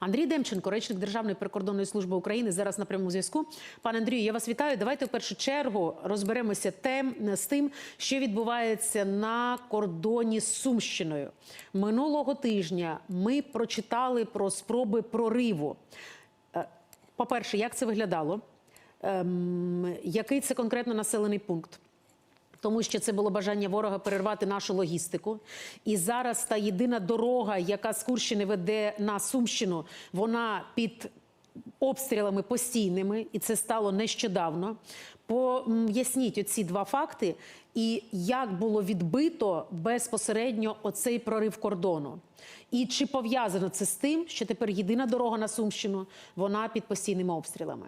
Андрій Демченко, речник Державної прикордонної служби України, зараз на прямому зв'язку. Пане Андрію, я вас вітаю. Давайте в першу чергу розберемося тем з тим, що відбувається на кордоні з Сумщиною. Минулого тижня ми прочитали про спроби прориву. Е, По-перше, як це виглядало? Ем, який це конкретно населений пункт? Тому що це було бажання ворога перервати нашу логістику. І зараз та єдина дорога, яка з Курщини веде на Сумщину, вона під обстрілами постійними, і це стало нещодавно. Поясніть оці два факти, і як було відбито безпосередньо оцей прорив кордону. І чи пов'язано це з тим, що тепер єдина дорога на Сумщину, вона під постійними обстрілами?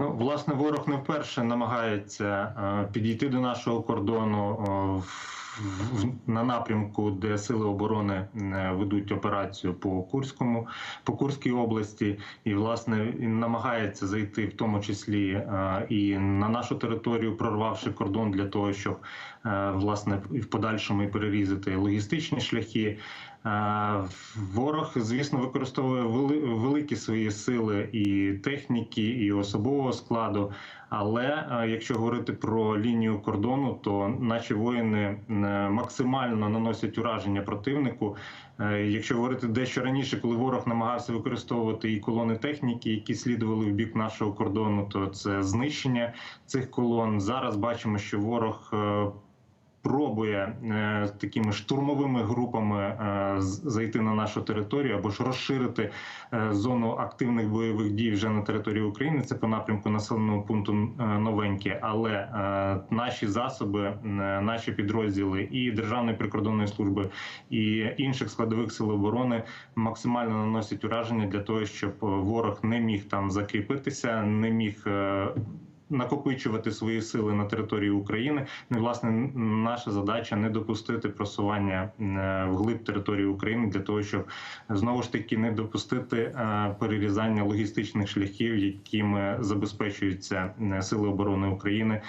Ну, власне, ворог не вперше намагається е, підійти до нашого кордону е, на напрямку, де сили оборони е, ведуть операцію по Курському, по Курській області, і власне він намагається зайти, в тому числі і на нашу територію, прорвавши кордон для того, щоб власне в подальшому і перерізати логістичні шляхи. Е, Ворог, звісно, використовує великі свої сили і техніки, і особового складу. Але е, якщо говорити про лінію кордону, то наші воїни е, максимально наносять ураження противнику. Якщо говорити дещо раніше, коли ворог намагався використовувати і колони техніки, які слідували в бік нашого кордону, то це знищення цих колон. Зараз бачимо, що ворог. Пробує е, такими штурмовими групами е, зайти на нашу територію або ж розширити е, зону активних бойових дій вже на території України. Це по напрямку населеного пункту новеньке. Але наші засоби, наші підрозділи і Державної прикордонної служби, і інших складових сил оборони максимально наносять ураження для того, щоб ворог не міг там закріпитися, не міг. Накопичувати свої сили на території України, ну власне наша задача не допустити просування е, вглиб території України для того, щоб знову ж таки не допустити е, перерізання логістичних шляхів, якими забезпечуються е, сили оборони України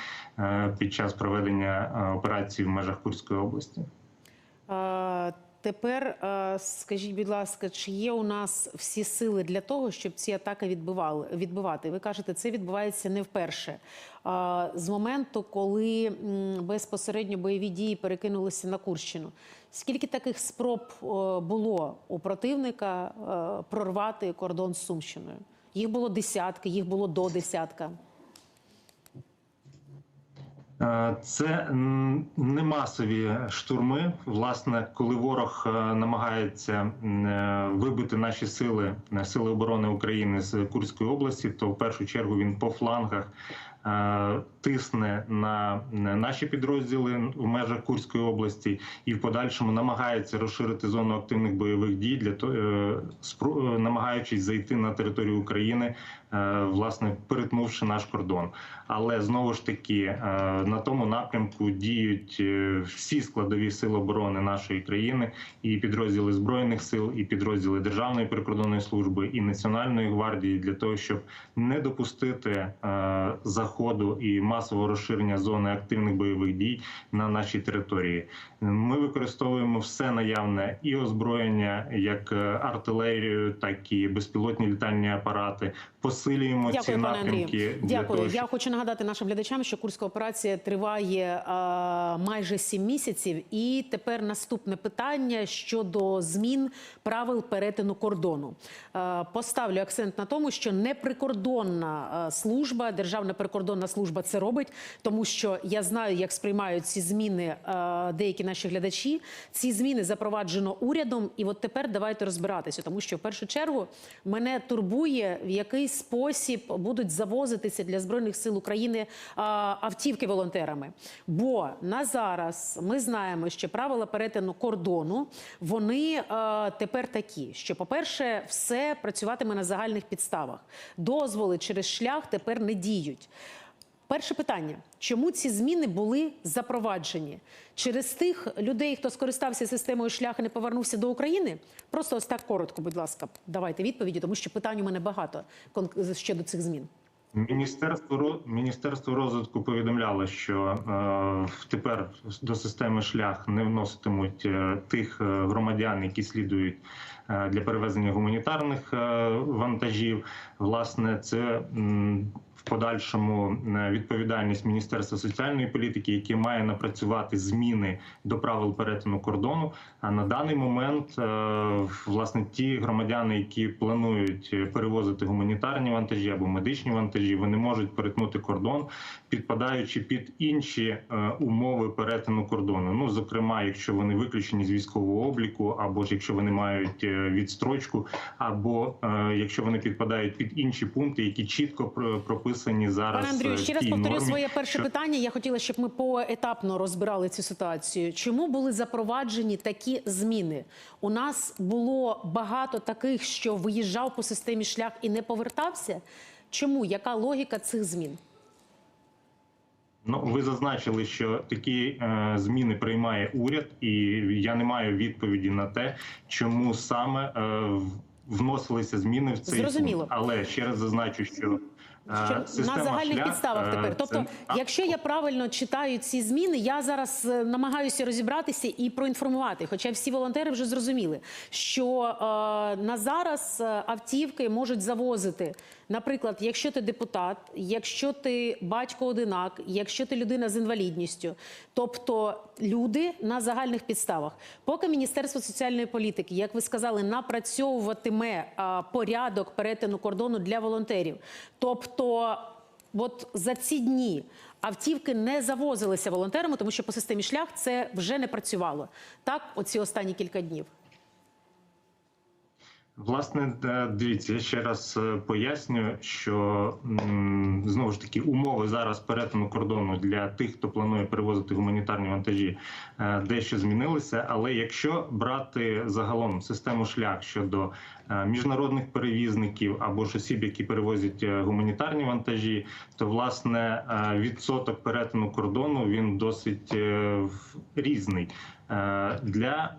під час проведення операції в межах Курської області. Тепер е, скажіть, будь ласка, чи є у нас всі сили для того, щоб ці атаки відбивали відбивати? Ви кажете, це відбувається не вперше. З моменту, коли безпосередньо бойові дії перекинулися на Курщину. Скільки таких спроб е, було у противника е, прорвати кордон з Сумщиною? Їх було десятки, їх було до десятка. Е, Це не масові штурми. Власне, коли ворог е, намагається е, вибити наші сили, сили оборони України з Курської області, то в першу чергу він по флангах тисне на на наші підрозділи в межах Курської області і в подальшому намагається розширити зону активних бойових дій для того, е, е, намагаючись зайти на територію України, е, власне перетнувши наш кордон. Але знову ж таки на тому напрямку діють всі складові сили оборони нашої країни, і підрозділи збройних сил, і підрозділи Державної прикордонної служби і Національної гвардії для того, щоб не допустити заходу і масового розширення зони активних бойових дій на нашій території. Ми використовуємо все наявне і озброєння, як е, артилерію, так і безпілотні літальні апарати. Посилюємо ці Дякую, пане напрямки. Дякую. того, Я хочу нагадати нашим глядачам, що курська операція триває а, майже сім місяців. І тепер наступне питання щодо змін правил перетину кордону. Е, Поставлю акцент на тому, що неприкордонна служба, державна прикордонна служба це робить, тому що я знаю, як сприймають ці зміни е, деякі наші глядачі. Ці зміни запроваджено урядом, і от тепер давайте розбиратися, тому що в першу чергу мене турбує, в який спосіб будуть завозитися для збройних сил України автівки волонтерами. Бо на зараз ми знаємо, що правила перетину кордону вони тепер такі, що, по-перше, все працюватиме на загальних підставах. Дозволи через шлях тепер не діють. Перше питання: чому ці зміни були запроваджені? Через тих людей, хто скористався системою шлях і не повернувся до України? Просто ось так коротко, будь ласка, давайте відповіді, тому що питань у мене багато щодо цих змін. Міністерство Міністерство розвитку повідомляло, що е, тепер до системи шлях не вноситимуть е, тих е, громадян, які слідують е, для перевезення гуманітарних вантажів. Власне, це в подальшому е, відповідальність Міністерства соціальної політики, яке має напрацювати зміни до правил перетину кордону. А на даний момент е, власне ті громадяни, які планують е, перевозити гуманітарні вантажі або медичні вантажі, вони можуть перетнути кордон, підпадаючи під інші умови перетину кордону. Ну зокрема, якщо вони виключені з військового обліку, або ж якщо вони мають відстрочку, або якщо вони підпадають під інші пункти, які чітко про- прописані зараз. Пане Андрію, е, ще раз повторю нормі, своє перше що- питання. Я хотіла, щоб ми поетапно розбирали цю ситуацію. Чому були запроваджені такі зміни? У нас було багато таких, що виїжджав по системі шлях і не повертався. Чому? Яка логіка цих змін? Ну, ви зазначили, що такі е, зміни приймає уряд, і я не маю відповіді на те, чому саме е, вносилися зміни в цей Зрозуміло. пункт. Але ще раз зазначу, що Що на загальних «Шлях», підставах е, тепер. Тобто, це- якщо я правильно читаю ці зміни, я зараз е, намагаюся розібратися і проінформувати. Хоча всі волонтери вже зрозуміли, що е, на зараз е, автівки можуть завозити. Наприклад, якщо ти депутат, якщо ти батько одинак, якщо ти людина з інвалідністю, тобто люди на загальних підставах. Поки Міністерство соціальної політики, як ви сказали, напрацьовуватиме порядок перетину кордону для волонтерів. Тобто, от за ці дні автівки не завозилися волонтерами, тому що по системі шлях це вже не працювало. Так, оці останні кілька днів. Власне, дивіться, я ще раз е, поясню, що знову ж таки умови зараз перетину кордону для тих, хто планує перевозити гуманітарні вантажі, е, дещо змінилися. Але якщо брати загалом систему шлях щодо е, міжнародних перевізників або ж осіб, які перевозять гуманітарні вантажі, то власне відсоток перетину кордону він досить різний для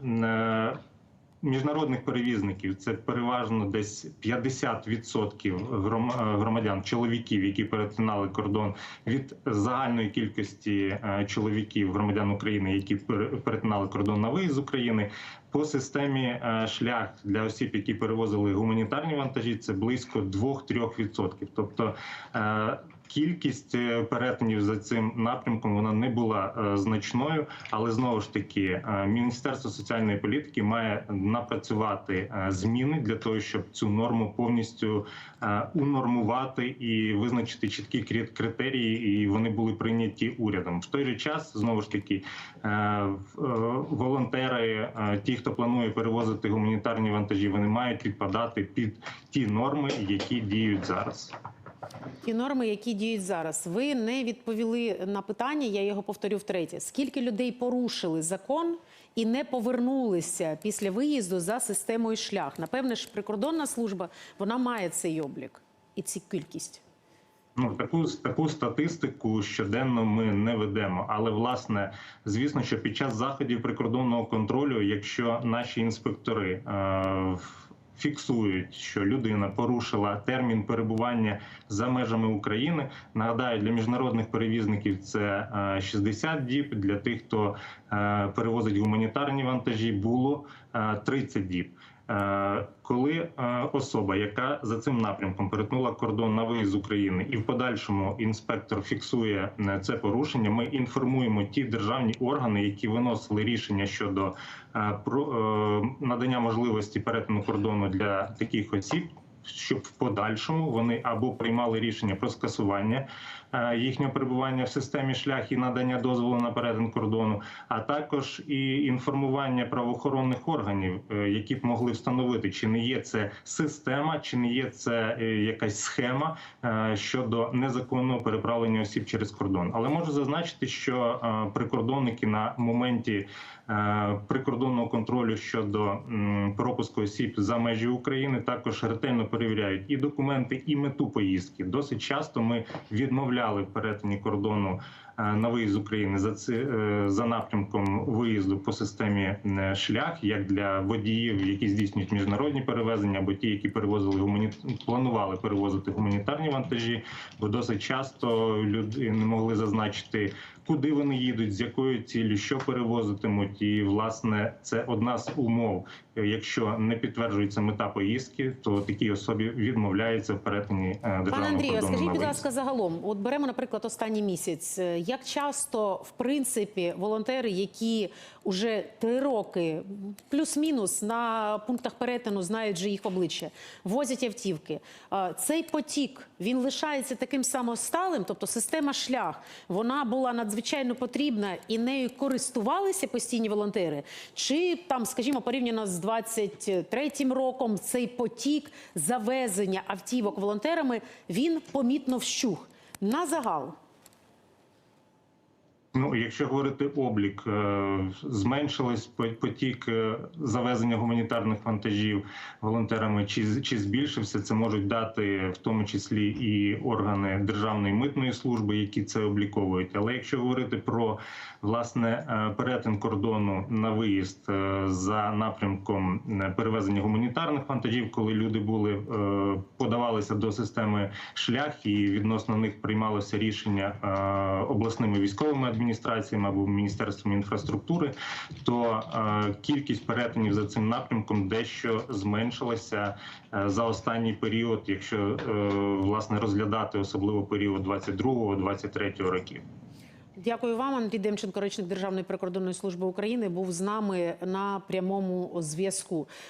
міжнародних перевізників це переважно десь 50% е, громадян, чоловіків, які перетинали кордон від загальної кількості е, чоловіків громадян України, які перетинали кордон на виїзд з України. По системі е, шлях для осіб, які перевозили гуманітарні вантажі, це близько 2-3%. Тобто кількість е, перетинів за цим напрямком вона не була е, значною, але знову ж таки е, Міністерство соціальної політики має напрацювати зміни для того, щоб цю норму повністю унормувати і визначити чіткі критерії, і вони були прийняті урядом. В той же час знову ж таки волонтери, ті, хто планує перевозити гуманітарні вантажі, вони мають підпадати під ті норми, які діють зараз. Ті норми, які діють зараз, ви не відповіли на питання. Я його повторю втретє. Скільки людей порушили закон і не повернулися після виїзду за системою шлях? Напевне ж, прикордонна служба вона має цей облік і цю кількість. Ну таку таку статистику щоденно ми не ведемо. Але власне, звісно, що під час заходів прикордонного контролю, якщо наші інспектори е, фіксують, що людина порушила термін перебування за межами України, нагадаю, для міжнародних перевізників це е, 60 діб. Для тих, хто е, перевозить гуманітарні вантажі, було е, 30 діб. Е, Коли е, особа, яка за цим напрямком перетнула кордон на виїзд з України, і в подальшому інспектор фіксує е, це порушення, ми інформуємо ті державні органи, які виносили рішення щодо надання можливості перетину кордону для таких осіб. Щоб в подальшому вони або приймали рішення про скасування е, їхнього перебування в системі шлях і надання дозволу на перетин кордону, а також і інформування правоохоронних органів, е, які б могли встановити, чи не є це система, чи не є це е, якась схема щодо незаконного переправлення осіб через кордон. Але можу зазначити, що прикордонники на моменті прикордонного контролю щодо пропуску осіб за межі України також ретельно перевіряють і документи, і мету поїздки. Досить часто ми відмовляли в перетині кордону е, на виїзд з України за ці е, за напрямком виїзду по системі е, шлях, як для водіїв, які здійснюють міжнародні перевезення, або ті, які перевозили гумані... планували перевозити гуманітарні вантажі, бо досить часто люди не могли зазначити, куди вони їдуть, з якою ціллю, що перевозитимуть. І власне це одна з умов. Якщо не підтверджується мета поїздки, то такій особі відмовляється в перетині е, державного Пане Андрію, скажіть, будь виїзд. ласка, загалом, от беремо, наприклад, останній місяць. Е, Як часто, в принципі, волонтери, які вже три роки плюс-мінус на пунктах перетину знають же їх обличчя, возять автівки. Цей потік він лишається таким самосталим, тобто система шлях вона була надзвичайно потрібна і нею користувалися постійні волонтери. Чи там, скажімо, порівняно з 23-м роком, цей потік завезення автівок волонтерами він помітно вщух на загал. Ну, якщо говорити облік, е, зменшилось потік е, завезення гуманітарних вантажів волонтерами, чи чи збільшився, це можуть дати в тому числі і органи Державної митної служби, які це обліковують. Але якщо говорити про власне е, перетин кордону на виїзд за напрямком перевезення гуманітарних вантажів, коли люди були подавалися до системи шлях, і відносно них приймалося рішення обласними військовими адміністраціями або міністерством інфраструктури, то е, кількість перетинів за цим напрямком дещо зменшилася е, за останній період, якщо е, власне розглядати особливо період 22-23 років. Дякую вам, Андрій Демченко, речник Державної прикордонної служби України, був з нами на прямому зв'язку.